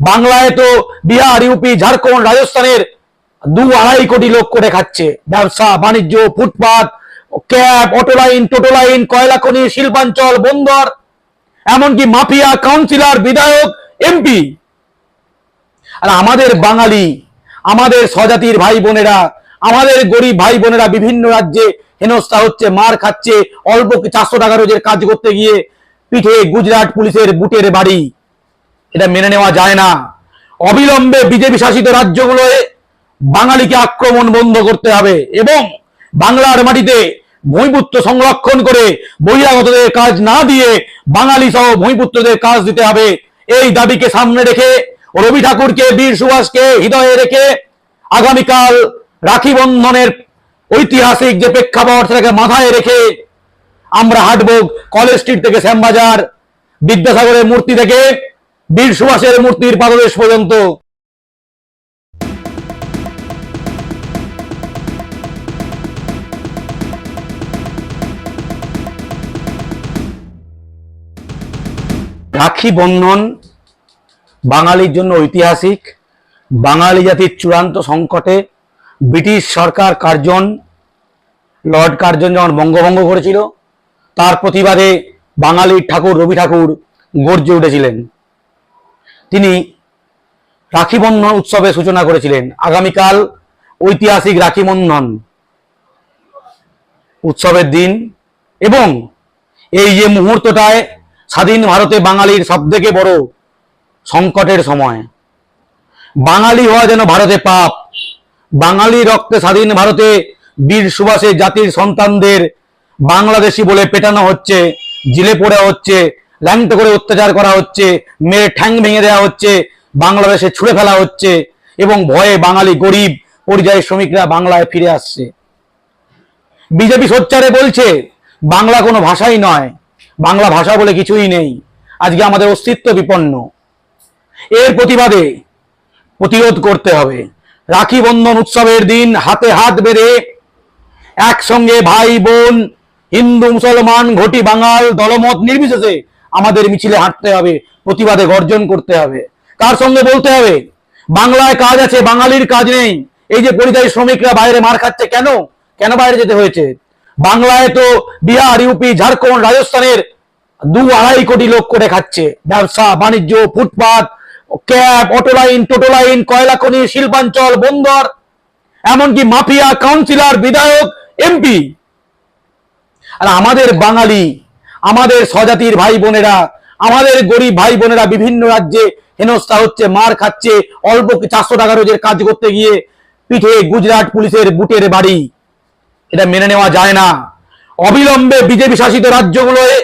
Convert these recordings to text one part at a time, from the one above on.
বাংলায় তো বিহার ইউপি ঝাড়খণ্ড, রাজস্থানের দু আড়াই কোটি লোক করে খাচ্ছে। ব্যবসা, বাণিজ্য, ফুটপাত, ক্যাব অটো লাইন টোটো লাইন কয়লা খনি শিল্পাঞ্চল, বন্দর, এমনকি মাফিয়া, কাউন্সিলর, বিধায়ক এমপি আর আমাদের বাঙালি, আমাদের স্বজাতির ভাই বোনেরা, আমাদের গরিব ভাই বোনেরা বিভিন্ন রাজ্যে হেনস্থা হচ্ছে, মার খাচ্ছে, অল্প চারশো টাকা রোজের কাজ করতে গিয়ে পিঠে গুজরাট পুলিশের বুটের বাড়ি। এটা মেনে নেওয়া যায় না। অবিলম্বে বিজেপি শাসিত রাজ্যগুলোয় বাঙালিকে আক্রমণ বন্ধ করতে হবে এবং বাংলার মাটিতে ভূমিপুত্র সংরক্ষণ করে বহিরাগতদের কাজ না দিয়ে বাঙালি সহ ভূমিপুত্রদের কাজ দিতে হবে। এই দাবিকে সামনে রেখে রবি ঠাকুরকে, বীর সুভাষকে হৃদয়ে রেখে আগামীকাল রাখি বন্ধনের ঐতিহাসিক যে প্রেক্ষাপট সেটাকে মাথায় রেখে আমরা হাঁটবো কলেজ স্ট্রিট থেকে শ্যামবাজার, বিদ্যাসাগরের মূর্তি থেকে। বীর সুভাষের মূর্তির পাদদেশ পর্যন্ত। রাখি বন্ধন বাঙালির জন্য ঐতিহাসিক। বাঙালি জাতির চূড়ান্ত সংকটে ব্রিটিশ সরকার কার্জন, লর্ড কার্জন যখন বঙ্গভঙ্গ করেছিল, তার প্রতিবাদে বাঙালির ঠাকুর রবি ঠাকুর গর্জে উঠেছিলেন। তিনি রাখি বন্ধন উৎসবের সূচনা করেছিলেন। আগামীকাল ঐতিহাসিক রাখি বন্ধন উৎসবের দিন এবং এই যে মুহূর্তটায় স্বাধীন ভারতে বাঙালির সবথেকে বড় সংকটের সময়। বাঙালি হওয়া যেন ভারতে পাপ। বাঙালি রক্তে স্বাধীন ভারতে বীর সুভাষের জাতির সন্তানদের বাংলাদেশি বলে পেটানো হচ্ছে জেলে পড়ে হচ্ছে ল্যাংটো করে অত্যাচার করা হচ্ছে, মেরে ঠ্যাং ভেঙে দেওয়া হচ্ছে, বাংলাদেশে ছুঁড়ে ফেলা হচ্ছে এবং ভয়ে বাঙালি গরিব পরিযায়ী শ্রমিকরা বাংলায় ফিরে আসছে। বিজেপি সোচ্চারে বলছে, বাংলা কোনো ভাষাই নয়। বাংলা ভাষা বলে কিছুই নেই। আজকে আমাদের অস্তিত্ব বিপন্ন। এর প্রতিবাদে প্রতিরোধ করতে হবে। রাখি বন্ধন উৎসবের দিন হাতে হাত বেঁধে একসঙ্গে ভাই বোন, হিন্দু, মুসলমান, ঘটি বাঙাল দলমত নির্বিশেষে আমাদের মিছিলে হাঁটতে হবে, প্রতিবাদে গর্জন করতে হবে। কার সঙ্গে বলতে হবে? বাংলায় কাজ আছে, বাঙালির কাজ নেই। এই যে পরিযায়ী শ্রমিকরা বাইরে মার খাচ্ছে কেন? কেন বাইরে যেতে হয়েছে? বাংলায় তো বিহার, ইউপি, ঝাড়খণ্ড, রাজস্থানের দু আড়াই কোটি লোক করে খাচ্ছে। ব্যবসা, বাণিজ্য, ফুটপাত, ক্যাব অটো লাইন টোটো লাইন কয়লা খনি শিল্পাঞ্চল, বন্দর, এমনকি মাফিয়া, কাউন্সিলর, বিধায়ক, এমপি। আর আমাদের বাঙালি আমাদের স্বজাতির ভাই বোনেরা, আমাদের গরিব ভাই বোনেরা বিভিন্ন রাজ্যে হেনস্থা হচ্ছে, মার খাচ্ছে, অল্প চারশো টাকা রোজের কাজ করতে গিয়ে পিঠে গুজরাট পুলিশের বুটের বাড়ি। এটা মেনে নেওয়া যায় না। অবিলম্বে বিজেপি শাসিত রাজ্যগুলোয়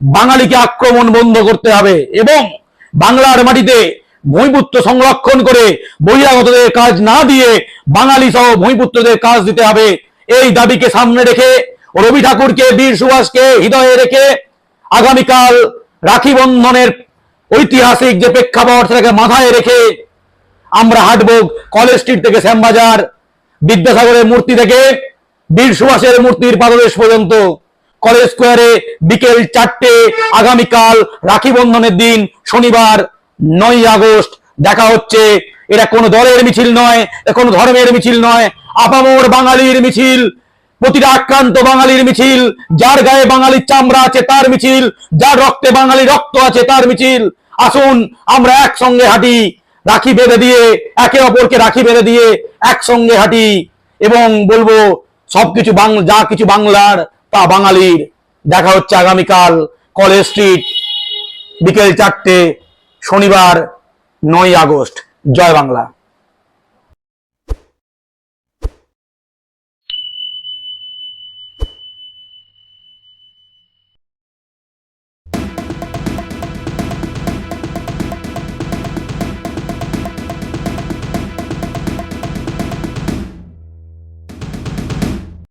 বাঙালিকে আক্রমণ বন্ধ করতে হবে এবং বাংলার মাটিতে ভূমিপুত্র সংরক্ষণ করে বহিরাগতদের কাজ না দিয়ে বাঙালি সহ ভূমিপুত্রদের কাজ দিতে হবে। এই দাবিকে সামনে রেখে রবি ঠাকুরকে, বীর সুভাষকে হৃদয়ে রেখে আগামীকাল রাখি বন্ধনের ঐতিহাসিক যে প্রেক্ষাপট সেটাকে মাথায় রেখে আমরা হাঁটবো কলেজ স্ট্রিট থেকে শ্যামবাজার, বিদ্যাসাগরের মূর্তি থেকে বীর সুভাষের মূর্তির পাদদেশ পর্যন্ত। কলেজ স্কোয়ারে বিকেল চারটে আগামীকাল রাখি বন্ধনের দিন, শনিবার নয় আগস্ট। দেখা হচ্ছে, এটা কোনো দলের মিছিল নয় কোনো ধর্মের মিছিল নয়, আপামর বাঙালির মিছিল। প্রতিটা আক্রান্ত বাঙালির মিছিল, যার গায়ে বাঙালির চামড়া আছে তার মিছিল, যার রক্তে বাঙালি রক্ত আছে তার মিছিল। আসুন, আমরা একসঙ্গে হাঁটি, রাখি বেঁধে দিয়ে, একে অপরকে রাখি বেঁধে দিয়ে একসঙ্গে হাঁটি এবং বলব, সবকিছু বাংলা যা কিছু বাংলার, তা বাঙালির। দেখা হচ্ছে আগামীকাল কলেজ স্ট্রিট, বিকেল চারটে, শনিবার নয় আগস্ট। জয় বাংলা।